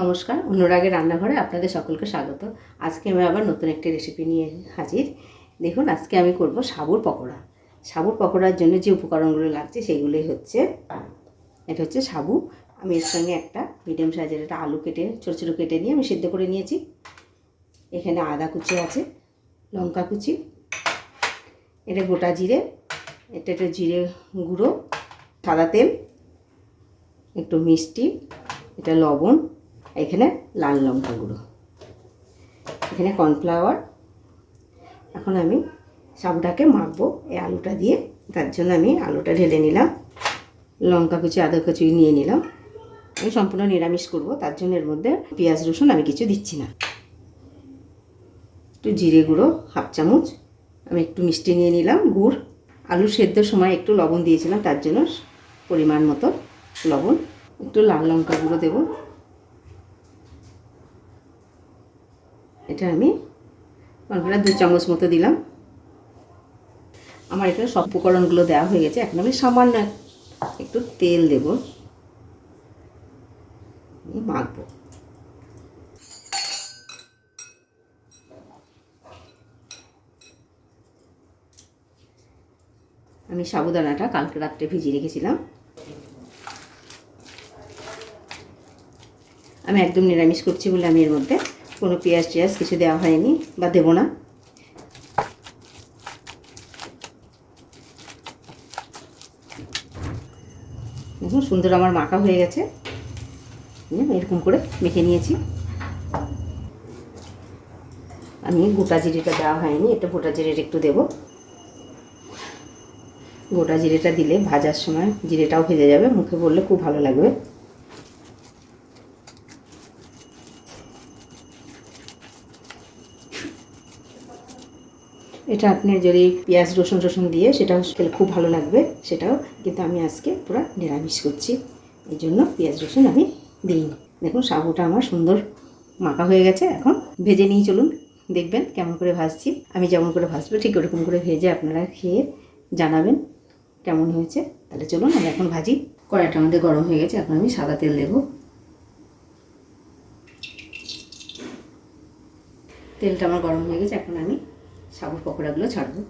নমস্কার, অনুরাগের রান্নাঘরে আপনাদের সকলকে স্বাগত। আজকে আমি আবার নতুন একটি রেসিপি নিয়ে হাজির। দেখুন, আজকে আমি করব সাবুর পকোড়া। সাবুর পকোড়ার জন্য যে উপকরণগুলো লাগছে সেগুলোই হচ্ছে, এটা হচ্ছে সাবু। আমি এর সঙ্গে একটা মিডিয়াম সাইজের একটা আলু কেটে, ছোটো ছোটো কেটে নিয়ে আমি সিদ্ধ করে নিয়েছি। এখানে আদা কুচি আছে, লঙ্কা কুচি, এটা গোটা জিরে, এটা একটা জিরে গুঁড়ো, সাদা তেল, একটু মিষ্টি, এটা লবণ এখানে লাল লঙ্কা গুঁড়ো। এখানে কর্নফ্লাওয়ার। এখন আমি সাবুটাকে মাখবো এই আলুটা দিয়ে। তার জন্য আমি আলুটা ঢেলে নিলাম। লঙ্কা কুচি, আদা কুচি নিয়ে নিলাম। আমি সম্পূর্ণ নিরামিষ করব, তার জন্য এর মধ্যে পেঁয়াজ, রসুন আমি কিছু দিচ্ছি না। একটু জিরে গুঁড়ো, হাফ চামচ। আমি একটু মিষ্টি নিয়ে নিলাম, গুড়। আলু সেদ্ধর সময় একটু লবণ দিয়েছিলাম, তার জন্য পরিমাণ মতো লবণ। একটু লাল লঙ্কা গুঁড়ো দেবো। এটা আমি কর্নফ্লাওয়ার দু চামচ মতো দিলাম। আমার এখানে সব উপকরণগুলো দেওয়া হয়ে গেছে। এখন আমি সামান্য একটু তেল দেব। মাখবো। আমি সাবুদানাটা কালকে রাত্রে ভিজিয়ে রেখেছিলাম। আমি একদম নিরামিষ করছি বলে আমি এর মধ্যে কোনো পেঁয়াজ টিয়াজ কিছু দেওয়া হয়নি বা দেবো না। দেখুন, সুন্দর আমার মাখা হয়ে গেছে। এরকম করে মেখে নিয়েছি। আমি গোটা জিরেটা দেওয়া হয়নি এটা গোটা জিরের একটু দেব। গোটা জিরেটা দিলে ভাজার সময় জিরেটাও ভেজে যাবে, মুখে বললে খুব ভালো লাগবে। এটা আপনি যদি পেঁয়াজ, রসুন রসুন দিয়ে সেটাও খেলে খুব ভালো লাগবে, সেটাও কিন্তু আমি আজকে পুরো নিরামিষ করছি। এই জন্য পেঁয়াজ, রসুন আমি দিইনি। দেখুন সাবুটা আমার সুন্দর মাখা হয়ে গেছে, এখন ভেজে নিয়ে চলুন দেখবেন কেমন করে ভাজছি। আমি যেমন করে ভাজবো, ঠিক ওরকম করে ভেজে আপনারা খেয়ে জানাবেন কেমন হয়েছে। তাহলে চলুন, আমি এখন ভাজি। কড়াইটা আমাদের গরম হয়ে গেছে, এখন আমি সাদা তেল দেবো। তেলটা আমার গরম হয়ে গেছে, এখন আমি সাবুর পকোড়াগুলো ছাড়বো।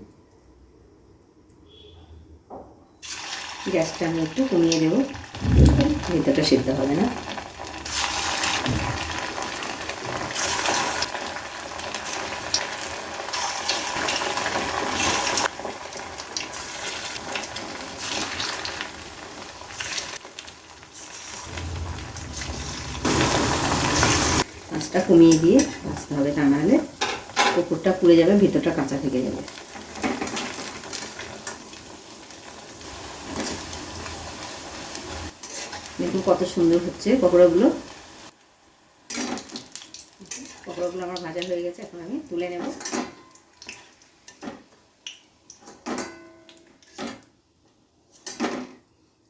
গ্যাসটা আমি একটু কমিয়ে দেবো। ভেতরটা সিদ্ধ হবে না। কমিয়ে দিয়ে ভাজতে হবে তা উপরটা পুড়ে যাবে, ভিতরটা কাঁচা থেকে যাবে। দেখুন কত সুন্দর হচ্ছে পকোড়াগুলো। পকোড়াগুলো আমার ভাজা হয়ে গেছে, এখন আমি তুলে নেব।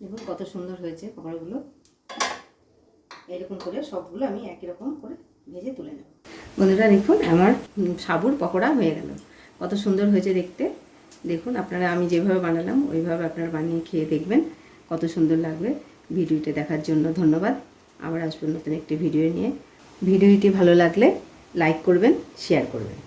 দেখুন কত সুন্দর হয়েছে পকোড়াগুলো। এরকম করে সবগুলো আমি একই রকম করে ভেজে তুলে নেব। বন্ধুরা, দেখুন, আমার সাবুর পকোড়া হয়ে গেল। কত সুন্দর হয়েছে দেখতে। দেখুন, আপনারা, আমি যেভাবে বানালাম, ওইভাবে আপনারা বানিয়ে খেয়ে দেখবেন কত সুন্দর লাগবে ভিডিওটি দেখার জন্য। ধন্যবাদ। আবার আসবেন নতুন একটি ভিডিও নিয়ে। ভিডিওটি ভালো লাগলে লাইক করবেন, শেয়ার করবেন।